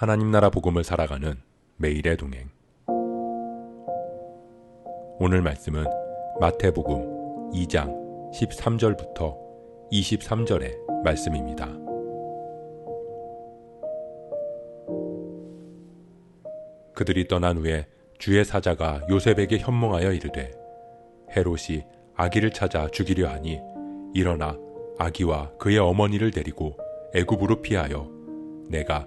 하나님 나라 복음을 살아가는 매일의 동행. 오늘 말씀은 마태복음 2장 13절부터 23절의 말씀입니다. 그들이 떠난 후에 주의 사자가 요셉에게 현몽하여 이르되 헤롯이 아기를 찾아 죽이려 하니 일어나 아기와 그의 어머니를 데리고 애굽으로 피하여 내가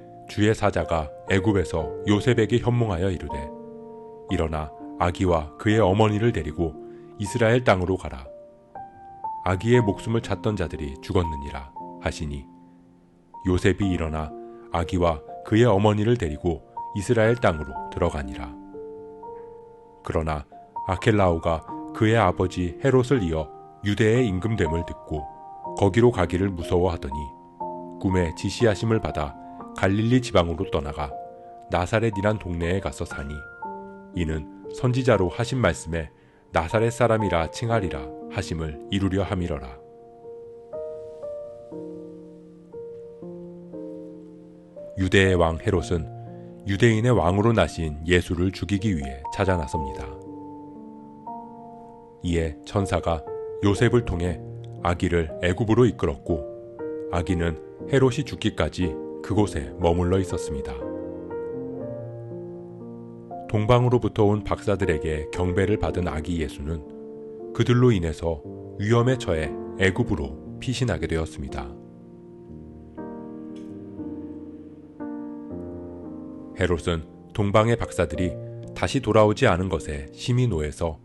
주의 사자가 애굽에서 요셉에게 현몽하여 이르되 일어나 아기와 그의 어머니를 데리고 이스라엘 땅으로 가라. 아기의 목숨을 찾던 자들이 죽었느니라 하시니 요셉이 일어나 아기와 그의 어머니를 데리고 이스라엘 땅으로 들어가니라. 그러나 아켈라오가 그의 아버지 헤롯을 이어 유대의 임금됨을 듣고 거기로 가기를 무서워하더니 꿈에 지시하심을 받아 갈릴리 지방으로 떠나가 나사렛이란 동네에 가서 사니 이는 선지자로 하신 말씀에 나사렛 사람이라 칭하리라 하심을 이루려 함이러라. 유대의 왕 헤롯은 유대인의 왕으로 나신 예수를 죽이기 위해 찾아 나섭니다. 이에 천사가 요셉을 통해 아기를 애굽으로 이끌었고 아기는 헤롯이 죽기까지 그곳에 머물러 있었습니다. 동방으로부터 온 박사들에게 경배를 받은 아기 예수는 그들로 인해서 위험에 처해 애굽으로 피신하게 되었습니다. 헤롯은 동방의 박사들이 다시 돌아오지 않은 것에 심히 노해서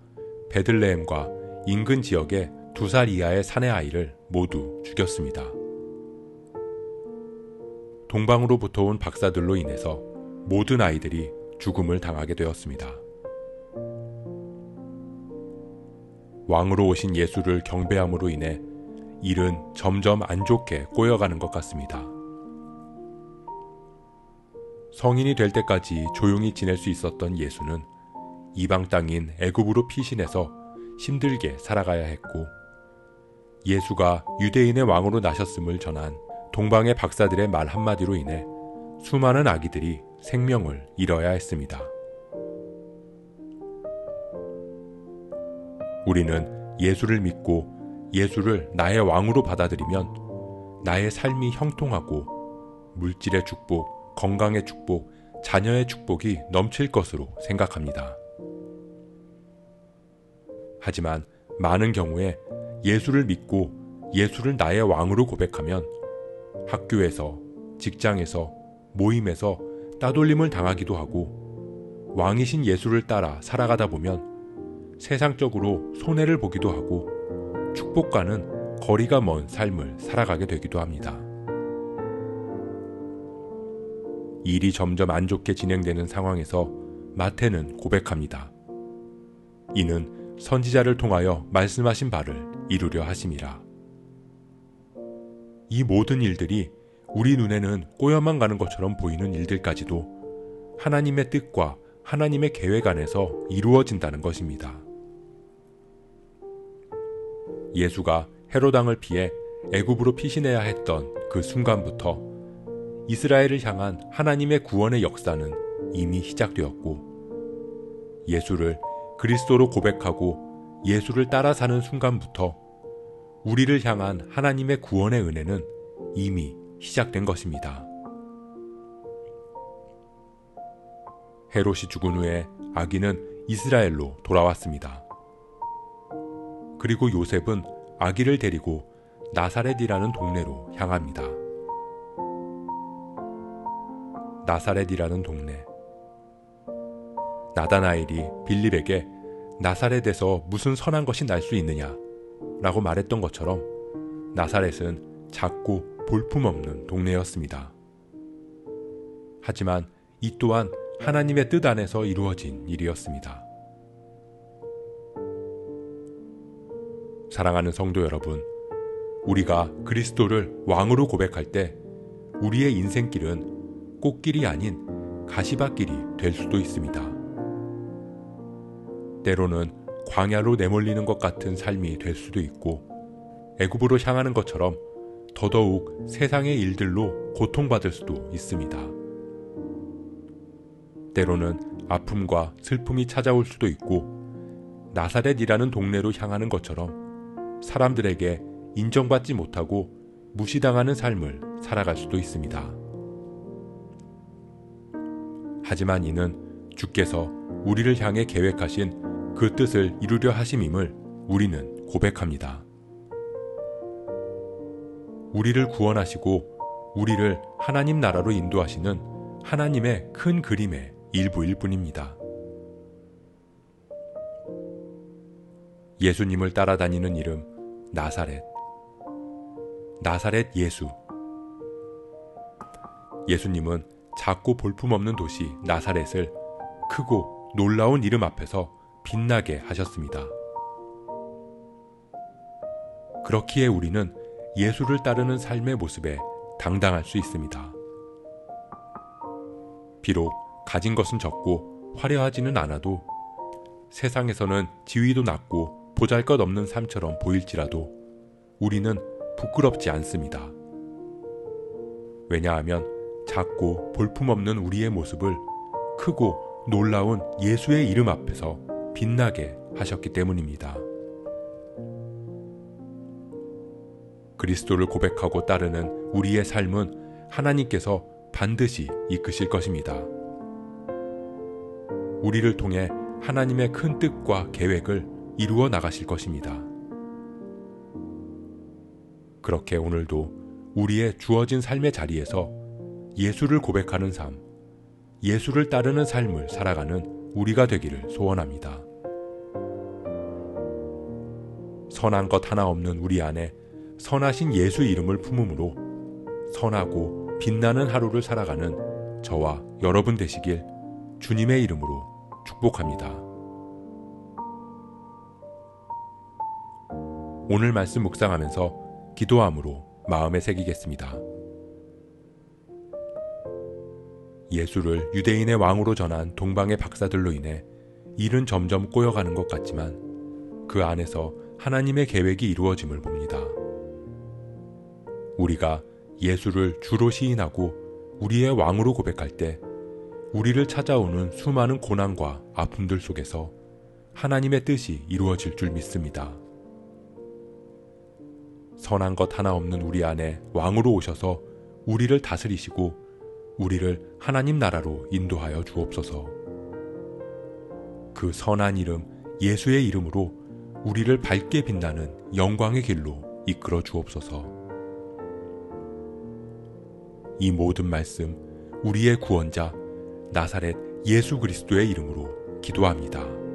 베들레헴과 인근 지역의 두 살 이하의 사내 아이를 모두 죽였습니다. 동방으로부터 온 박사들로 인해서 모든 아이들이 죽음을 당하게 되었습니다. 왕으로 오신 예수를 경배함으로 인해 일은 점점 안 좋게 꼬여가는 것 같습니다. 성인이 될 때까지 조용히 지낼 수 있었던 예수는 이방 땅인 애굽으로 피신해서 힘들게 살아가야 했고 예수가 유대인의 왕으로 나셨음을 전한 동방의 박사들의 말 한마디로 인해 수많은 아기들이 생명을 잃어야 했습니다. 우리는 예수를 믿고 예수를 나의 왕으로 받아들이면 나의 삶이 형통하고 물질의 축복, 건강의 축복, 자녀의 축복이 넘칠 것으로 생각합니다. 하지만 많은 경우에 예수를 믿고 예수를 나의 왕으로 고백하면 학교에서, 직장에서, 모임에서 따돌림을 당하기도 하고 왕이신 예수를 따라 살아가다 보면 세상적으로 손해를 보기도 하고 축복과는 거리가 먼 삶을 살아가게 되기도 합니다. 일이 점점 안 좋게 진행되는 상황에서 마태는 고백합니다. 이는 선지자를 통하여 말씀하신 바를 이루려 하심이라. 이 모든 일들이 우리 눈에는 꼬여만 가는 것처럼 보이는 일들까지도 하나님의 뜻과 하나님의 계획 안에서 이루어진다는 것입니다. 예수가 헤로당을 피해 애굽으로 피신해야 했던 그 순간부터 이스라엘을 향한 하나님의 구원의 역사는 이미 시작되었고 예수를 그리스도로 고백하고 예수를 따라 사는 순간부터 우리를 향한 하나님의 구원의 은혜는 이미 시작된 것입니다. 헤롯이 죽은 후에 아기는 이스라엘로 돌아왔습니다. 그리고 요셉은 아기를 데리고 나사렛이라는 동네로 향합니다. 나사렛이라는 동네. 나다나엘이 빌립에게 나사렛에서 무슨 선한 것이 날 수 있느냐 라고 말했던 것처럼 나사렛은 작고 볼품없는 동네였습니다. 하지만 이 또한 하나님의 뜻 안에서 이루어진 일이었습니다. 사랑하는 성도 여러분, 우리가 그리스도를 왕으로 고백할 때 우리의 인생길은 꽃길이 아닌 가시밭길이 될 수도 있습니다. 때로는 광야로 내몰리는 것 같은 삶이 될 수도 있고 애굽으로 향하는 것처럼 더더욱 세상의 일들로 고통받을 수도 있습니다. 때로는 아픔과 슬픔이 찾아올 수도 있고 나사렛이라는 동네로 향하는 것처럼 사람들에게 인정받지 못하고 무시당하는 삶을 살아갈 수도 있습니다. 하지만 이는 주께서 우리를 향해 계획하신 그 뜻을 이루려 하심임을 우리는 고백합니다. 우리를 구원하시고 우리를 하나님 나라로 인도하시는 하나님의 큰 그림의 일부일 뿐입니다. 예수님을 따라다니는 이름 나사렛. 나사렛 예수. 예수님은 작고 볼품없는 도시 나사렛을 크고 놀라운 이름 앞에서 빛나게 하셨습니다. 그렇기에 우리는 예수를 따르는 삶의 모습에 당당할 수 있습니다. 비록 가진 것은 적고 화려하지는 않아도 세상에서는 지위도 낮고 보잘 것 없는 삶처럼 보일지라도 우리는 부끄럽지 않습니다. 왜냐하면 작고 볼품없는 우리의 모습을 크고 놀라운 예수의 이름 앞에서 빛나게 하셨기 때문입니다. 그리스도를 고백하고 따르는 우리의 삶은 하나님께서 반드시 이끄실 것입니다. 우리를 통해 하나님의 큰 뜻과 계획을 이루어 나가실 것입니다. 그렇게 오늘도 우리의 주어진 삶의 자리에서 예수를 고백하는 삶, 예수를 따르는 삶을 살아가는 우리가 되기를 소원합니다. 선한 것 하나 없는 우리 안에 선하신 예수 이름을 품음으로 선하고 빛나는 하루를 살아가는 저와 여러분 되시길 주님의 이름으로 축복합니다. 오늘 말씀 묵상하면서 기도함으로 마음에 새기겠습니다. 예수를 유대인의 왕으로 전한 동방의 박사들로 인해 일은 점점 꼬여가는 것 같지만 그 안에서 하나님의 계획이 이루어짐을 봅니다. 우리가 예수를 주로 시인하고 우리의 왕으로 고백할 때 우리를 찾아오는 수많은 고난과 아픔들 속에서 하나님의 뜻이 이루어질 줄 믿습니다. 선한 것 하나 없는 우리 안에 왕으로 오셔서 우리를 다스리시고 우리를 하나님 나라로 인도하여 주옵소서. 그 선한 이름 예수의 이름으로 우리를 밝게 빛나는 영광의 길로 이끌어 주옵소서. 이 모든 말씀 우리의 구원자 나사렛 예수 그리스도의 이름으로 기도합니다.